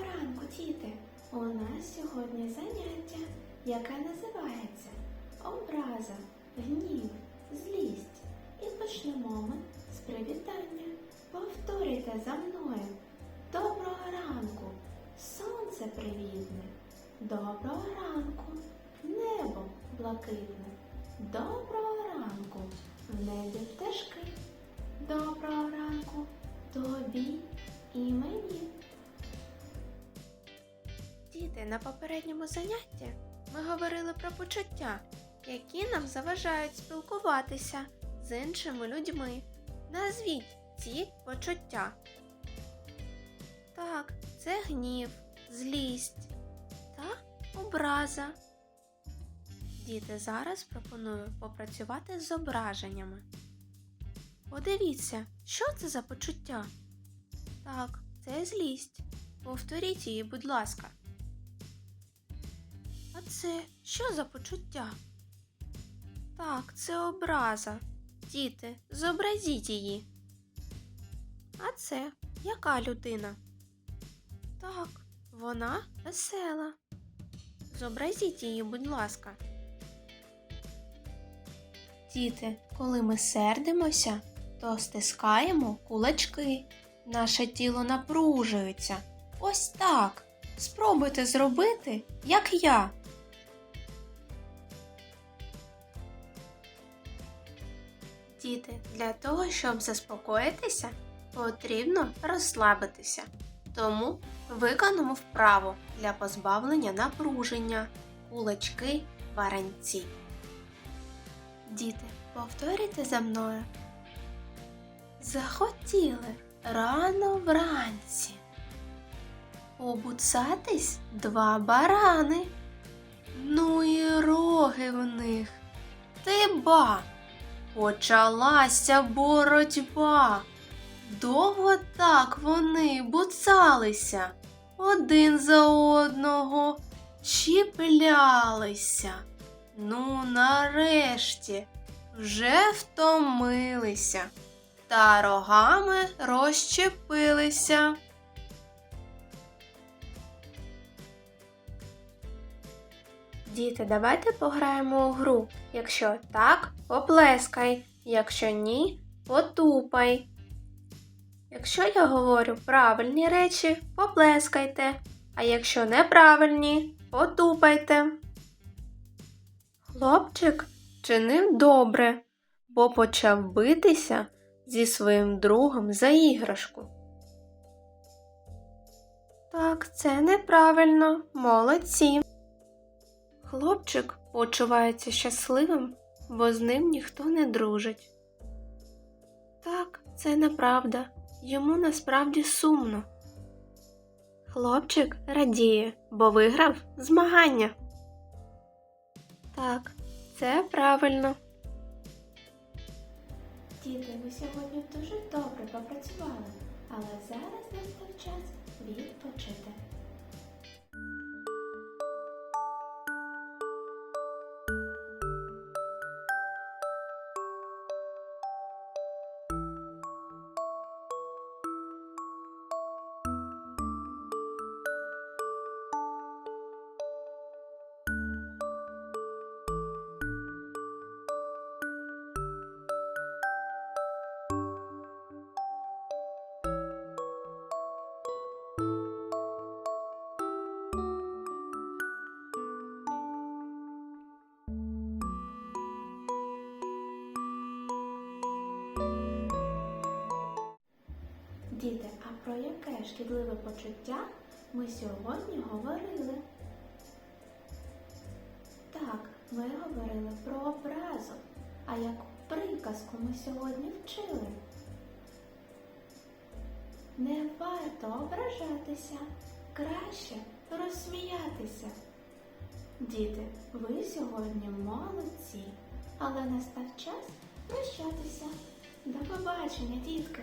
ранку, діти! У нас сьогодні заняття, яке називається Образа, гнів, злість. І почнемо ми з привітання. Повторюйте за мною. Доброго ранку, сонце привітне. Доброго ранку, небо блакитне. Доброго ранку, Діти, на попередньому занятті ми говорили про почуття, які нам заважають спілкуватися з іншими людьми. Назвіть ці почуття. Так, це гнів, злість та образа. Діти, зараз пропоную попрацювати з зображеннями. Подивіться, що це за почуття? Так, це злість. Повторіть її, будь ласка. А це що за почуття? Так, це образа. Діти, зобразіть її. А це яка людина? Так, вона весела. Зобразіть її, будь ласка. Діти, коли ми сердимося, то стискаємо кулачки. Наше тіло напружується. Ось так. Спробуйте зробити, як я. Діти, для того, щоб заспокоїтися, потрібно розслабитися. Тому виконуємо вправу для позбавлення напруження, кулачки, варанці. Діти, повторюйте за мною. Захотіли рано вранці. Обуцатись два барани. Ну і роги в них. Ти ба. Почалася боротьба. Довго так вони буцалися, один за одного чіплялися. Ну, нарешті, вже втомилися та рогами розчепилися. Діти, давайте пограємо у гру. Якщо так, поплескай, якщо ні, потупай. Якщо я говорю правильні речі, поплескайте, а якщо неправильні, потупайте. Хлопчик чинив добре, бо почав битися зі своїм другом за іграшку. Так, це неправильно, молодці. Хлопчик почувається щасливим, бо з ним ніхто не дружить. Так, це неправда. Йому насправді сумно. Хлопчик радіє, бо виграв змагання. Так, це правильно. Діти, ви сьогодні дуже добре попрацювали, але зараз настав час відпочити. Шкідливе почуття ми сьогодні говорили? Так, ми говорили про образу. А яку приказку ми сьогодні вчили? Не варто ображатися, краще розсміятися. Діти, ви сьогодні молодці, але настав час прощатися. До побачення, дітки!